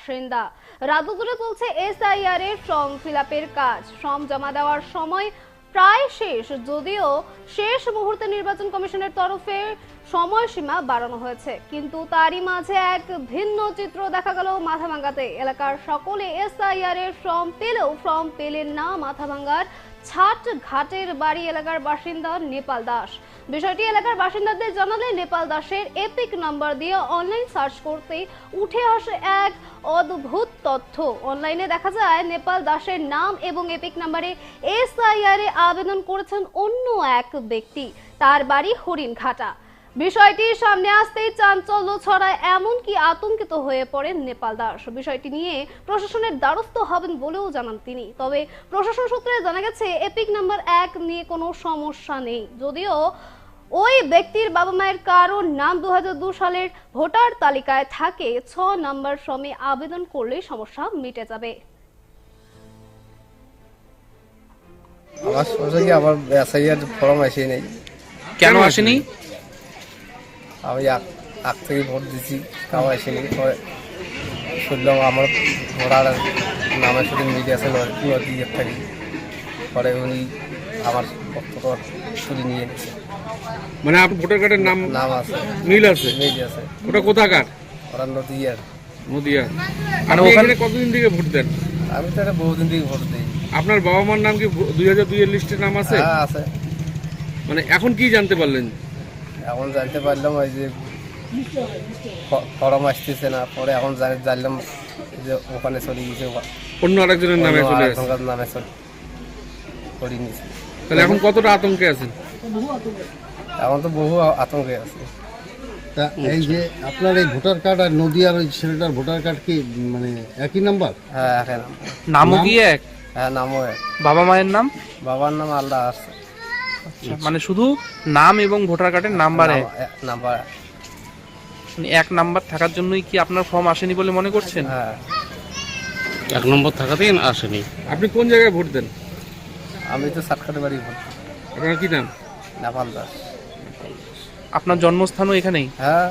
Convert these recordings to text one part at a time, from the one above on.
বাসিন্দা। রাজ্য জুড়ে চলছে এসআইআর এর ফর্ম ফিল কাজ। ফর্ম জমা দেওয়ার সময় প্রায় শেষ, যদিও শেষ মুহূর্তে নির্বাচন কমিশনের তরফে সময়সীমা বাড়ানো হয়েছে। কিন্তু তারই মাঝে এক ভিন্ন চিত্র দেখা গেল মাথা মাথাভাঙ্গাতে। এলাকার সকলে এসআইআর এর ফর্ম পেলেও ফর্ম পেলেন না মাথা মাথাভাঙ্গার ছাট ঘাটের বাড়ি এলাকার বাসিন্দা নেপাল দাস। বিষয়টি এলাকার বাসিন্দাদের জানালে নেপাল দাসের এপিক নাম্বার দিয়ে অনলাইন সার্চ করতে উঠে আসে এক অদ্ভুত তথ্য। অনলাইনে দেখা যায়, নেপাল দাসের নাম এবং এপিক নাম্বারে এসআইআর এ আবেদন করেছেন অন্য এক ব্যক্তি। তার বাড়ি হরিণঘাটা। বিষয়টি সামনে আসতেই চাঞ্চল্য ছড়ায় এমনকি আতঙ্কিত হয়ে পড়েন নেপাল দাস। বিষয়টি নিয়ে প্রশাসনের দ্বারস্থ হবেন বলেও জানান তিনি। তবে প্রশাসন সূত্রে জানা গেছে এপিক নাম্বার এক নিয়ে কোনো সমস্যা নেই। যদিও ওই ব্যক্তির বাবা মায়ের কারোর নাম দু সালের ভোটার তালিকায় থাকে ছ নম্বর শ্রমে আবেদন করলেই সমস্যা মিটে যাবে। আমার সমস্যা কি? আমার ফর্ম আসে নেই। কেন আসেনি? আমি আগ আগ থেকে ভোট দিছি আসেনি। পরে শুনলাম আমার ভোটার নামের সাথে মিলে আছে নদীর থাকি। পরে উনি আমার বক্তব্য তুলে নিয়ে নিচ্ছে মানে আপনার ভোটার কার্ডের নাম নাম আছে। মিল আছে? মিল আছে। ওটা কোথাকার? ওরা নদী আর নদিয়া আপনি ওখানে কতদিন থেকে ভোট দেন? আমি তো এটা বহুদিন থেকে ভোট দিই। আপনার বাবা মার নাম কি দুই হাজার দুই এর লিস্টে নাম আছে? হ্যাঁ আছে। মানে এখন কি জানতে পারলেন? এখন জানতে পারলাম ওই যে ফর্ম আসতেছে না পরে এখন জানি- জানলাম যে ওখানে চলে গেছে অন্য আরেকজনের নামে চলে আসে নামে চলে করে নিয়েছে তাহলে এখন কতটা আতঙ্কে আছেন? এখন তো বহু আতঙ্কে আছে। তা এই যে আপনার এই ভোটার কার্ড আর নদীয়ার ওই ছেলেটার ভোটার কার্ড কি মানে একই নাম্বার? হ্যাঁ এখন নামও কি এক? হ্যাঁ নামও এক। বাবা মায়ের নাম? বাবার নাম আল্লাহ আছে। মানে শুধু নাম এবং ভোটার কার্ডের নাম্বার এক? নাম্বার মানে এক নাম্বার থাকার জন্যই কি আপনার ফর্ম আসেনি বলে মনে করছেন? হ্যাঁ। এক নম্বর থাকাতেই আসেনি। আপনি কোন জায়গায় ভোট দেন? আমি তো সাতকাটে বাড়ি ভোট। আপনার কি নাম? নেপাল দাস। আপনার জন্মস্থানও এখানেই? হ্যাঁ।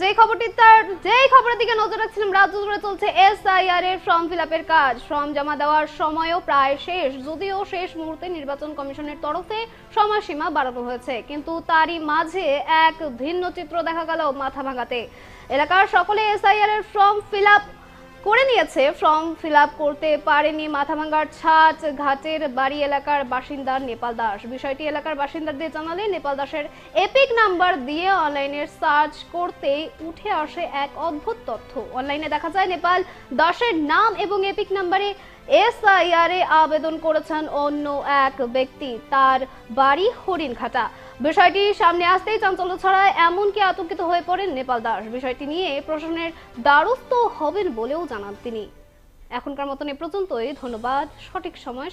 যে খবরটি তার যেই খবরের দিকে নজর রাখছিলাম, রাজ্য চলছে এসআইআর এর ফর্ম ফিল কাজ। ফর্ম জমা দেওয়ার সময়ও প্রায় শেষ, যদিও শেষ মুহূর্তে নির্বাচন কমিশনের তরফে সময়সীমা বাড়ানো হয়েছে। কিন্তু তারই মাঝে এক ভিন্ন চিত্র দেখা গেল মাথা ভাঙাতে। এলাকার সকলে এসআইআর এর ফর্ম ফিল করে নিয়েছে। ফর্ম ফিল করতে পারেনি মাথাভাঙ্গার ছাচ ঘাটের বাড়ি এলাকার বাসিন্দা নেপাল দাস। বিষয়টি এলাকার বাসিন্দাদের জানালে নেপাল দাসের এপিক নাম্বার দিয়ে অনলাইনে সার্চ করতে উঠে আসে এক অদ্ভুত তথ্য। অনলাইনে দেখা যায় নেপাল দাসের নাম এবং এপিক নাম্বারে এসআইআর আবেদন করেছেন অন্য এক ব্যক্তি। তার বাড়ি হরিণঘাটা। বিষয়টি সামনে আসতেই চাঞ্চল্য ছড়ায়, এমনকি আতঙ্কিত হয়ে পড়েন নেপাল দাস। বিষয়টি নিয়ে প্রশাসনের দ্বারস্থ হবেন বলেও জানান তিনি। এখনকার মতন এ পর্যন্তই। ধন্যবাদ। সঠিক সময়